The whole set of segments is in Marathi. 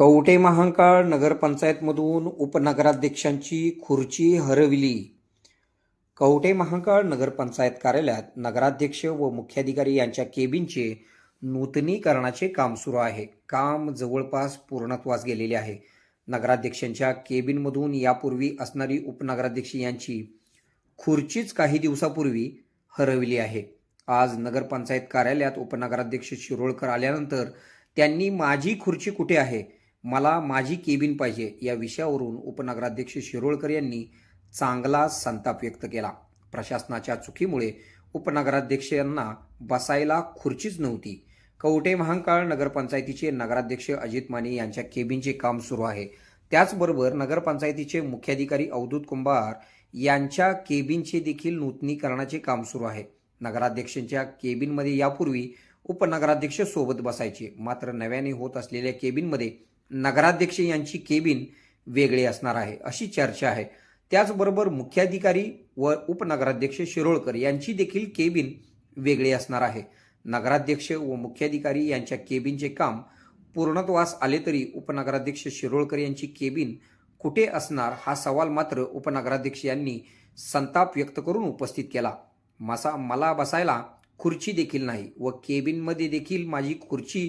कवटे महांकाळ नगरपंचायतमधून उपनगराध्यक्षांची खुर्ची हरविली. कवटे महांकाळ नगरपंचायत कार्यालयात नगराध्यक्ष व मुख्याधिकारी यांच्या केबिनचे नूतनीकरणाचे काम सुरू आहे. काम जवळपास पूर्णत्वास गेलेले आहे. नगराध्यक्षांच्या केबिनमधून यापूर्वी असणारी उपनगराध्यक्ष यांची खुर्चीच काही दिवसापूर्वी हरवली आहे. आज नगरपंचायत कार्यालयात उपनगराध्यक्ष शिरोळकर आल्यानंतर त्यांनी माझी खुर्ची कुठे आहे? मला माझी केबिन पाहिजे या विषयावरून उपनगराध्यक्ष शिरोळकर यांनी चांगला संताप व्यक्त केला. प्रशासनाच्या चुकीमुळे उपनगराध्यक्ष यांना बसायला खुर्चीच नव्हती. कवटे महांकाळ नगरपंचायतीचे नगराध्यक्ष अजित माने यांच्या केबिनचे काम सुरू आहे. त्याचबरोबर नगरपंचायतीचे मुख्याधिकारी अवधूत कुंभार यांच्या केबिनचे देखील नूतनीकरणाचे काम सुरू आहे. नगराध्यक्षांच्या केबिनमध्ये यापूर्वी उपनगराध्यक्ष सोबत बसायचे. मात्र नव्याने होत असलेल्या केबिनमध्ये नगराध्यक्ष यांची केबिन वेगळी असणार आहे अशी चर्चा आहे. त्याचबरोबर मुख्याधिकारी व उपनगराध्यक्ष शिरोळकर यांची देखील केबिन वेगळी असणार आहे. नगराध्यक्ष व मुख्याधिकारी यांच्या केबिनचे काम पूर्णत्वास आले तरी उपनगराध्यक्ष शिरोळकर यांची केबिन कुठे असणार हा सवाल मात्र उपनगराध्यक्ष यांनी संताप व्यक्त करून उपस्थित केला. मसा मला बसायला खुर्ची देखील नाही व केबिनमध्ये देखील माझी खुर्ची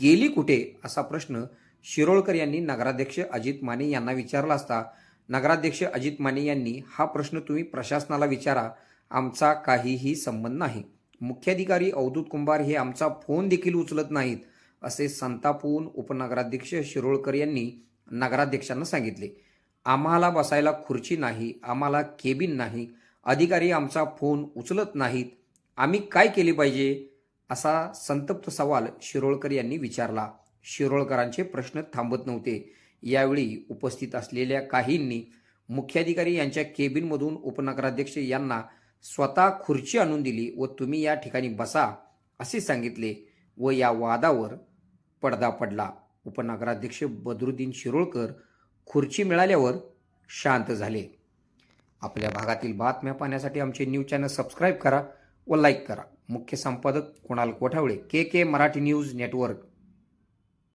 गेली कुठे असा प्रश्न शिरोळकर यांनी नगराध्यक्ष अजित माने यांना विचारला असता नगराध्यक्ष अजित माने यांनी हा प्रश्न तुम्ही प्रशासनाला विचारा. आमचा काहीही संबंध नाही. मुख्याधिकारी अवधूत कुंभार हे आमचा फोन देखील उचलत नाहीत असे संतापून उपनगराध्यक्ष शिरोळकर यांनी नगराध्यक्षांना सांगितले. आम्हाला बसायला खुर्ची नाही आम्हाला केबिन नाही अधिकारी आमचा फोन उचलत नाहीत. आम्ही काय केले पाहिजे? असा संतप्त सवाल शिरोळकर यांनी विचारला. शिरोळकरांचे प्रश्न थांबत नव्हते. यावेळी उपस्थित असलेल्या काहींनी मुख्याधिकारी यांच्या केबिनमधून उपनगराध्यक्ष यांना स्वतः खुर्ची आणून दिली व तुम्ही या ठिकाणी बसा असे सांगितले व या वादावर पडदा पडला. उपनगराध्यक्ष बदरुद्दीन शिरोळकर खुर्ची मिळाल्यावर शांत झाले. आपल्या भागातील बातम्या पाहण्यासाठी आमचे न्यूज चॅनल सबस्क्राईब करा व लाईक करा. मुख्य संपादक Kunal Kothawale K K Marathi news network.